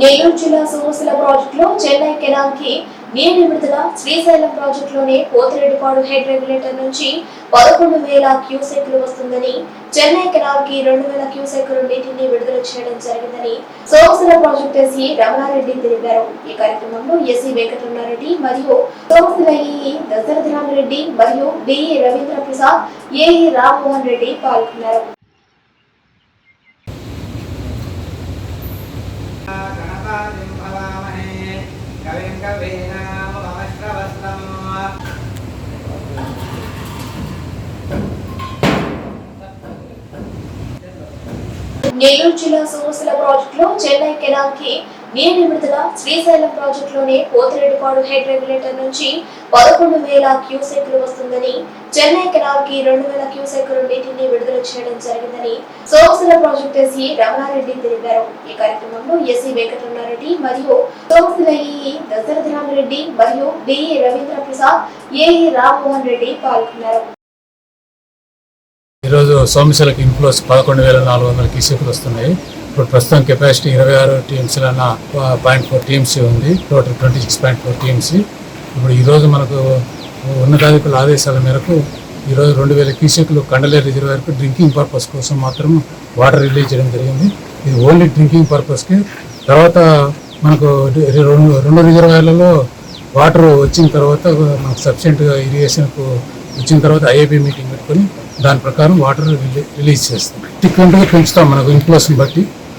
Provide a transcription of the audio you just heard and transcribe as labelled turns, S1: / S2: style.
S1: నెల్లూరు జిల్లా సోమశిల ప్రాజెక్టులో చెన్నై కెనాల్కి నీటి విడుదల శ్రీశైలం ప్రాజెక్టులోని పోతిరెడ్డిపాడు హెడ్ రెగ్యులేటర్ నుంచి పదకొండు వేల క్యూసెక్లు వస్తుందని చెన్నై కెనాల్కి రెండు వేల క్యూసెక్లు నీటిని విడుదల చేయడం జరిగిందని సోమశిల ప్రాజెక్ట్ ఎస్ఈ రమణారెడ్డి తెలిపారు. ఈ కార్యక్రమంలో ఎస్ఈ వెంకటరమణారెడ్డి మరియు సోమశిల ఈఈ దశరథరామరెడ్డి మరియు డిఈ రవీంద్ర ప్రసాద్ ఏఈ రామ్మోహన్ రెడ్డి పాల్గొన్నారు. నెల్లూరు జిల్లా సోమశిల ప్రాజెక్టులో చెన్నై కెనాల్కి కి విడుదల శ్రీశైలం ప్రాజెక్టులోని పోతిరెడ్డిపాడు హెడ్ రెగ్యులేటర్ నుంచి పదకొండు వేల క్యూసెక్లు వస్తుందని చెన్నై కెనాల్కి రెండు వేల క్యూసెక్లు నీటిని విడుదల చేయడం జరిగిందని సోమశిల ప్రాజెక్ట్ ఎస్ఈ రమణారెడ్డి తెలిపారు. ఈ కార్యక్రమంలో ఎస్ఈ వెంకటరమణారెడ్డి మరియు సోమశిల ఈఈ దశరథరామరెడ్డి మరియు డిఈ రవీంద్ర ప్రసాద్ ఏఈ రామ్మోహన్ రెడ్డి పాల్గొన్నారు.
S2: ఈరోజు సోమశిలకు ఇన్ఫ్లోస్ పదకొండు వేల నాలుగు వందల క్యూసెక్లు వస్తున్నాయి. ఇప్పుడు ప్రస్తుతం కెపాసిటీ ఇరవై ఆరు టీమ్స్ పాయింట్ ఫోర్ టీమ్స్ ఉంది. Total twenty six point four teams ఇప్పుడు ఈరోజు మనకు ఉన్నతాధికుల ఆదేశాల మేరకు ఈరోజు రెండు వేల క్యూసెక్లు కండలే రిజర్వేర్కు డ్రింకింగ్ పర్పస్ కోసం మాత్రం వాటర్ రిలీజ్ చేయడం జరిగింది. ఇది ఓన్లీ డ్రింకింగ్ పర్పస్కి తర్వాత మనకు రెండు రెండు రిజర్వాయర్లలో వాటర్ వచ్చిన తర్వాత మనకు సఫిషియెంట్గా ఇరిగేషన్కు వచ్చిన తర్వాత ఐఏబీ మీటింగ్ పెట్టుకొని దాని ప్రకారం వాటర్ రిలీజ్ చేస్తాం. ఫ్రీక్వెంట్గా పెంచుతాం మనకు ఇన్ఫ్లోస్ని బట్టి.